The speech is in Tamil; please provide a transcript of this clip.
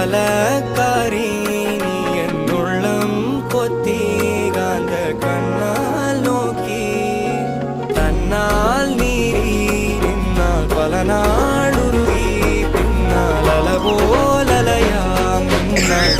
பாலக்காரி என் உள்ளம் கொத்தி காந்த கண்ணால் நோக்கி. தன்னால் நீரி பின்னால் பல நாடுருவி பின்னால் அளவோலலையா முன்னால்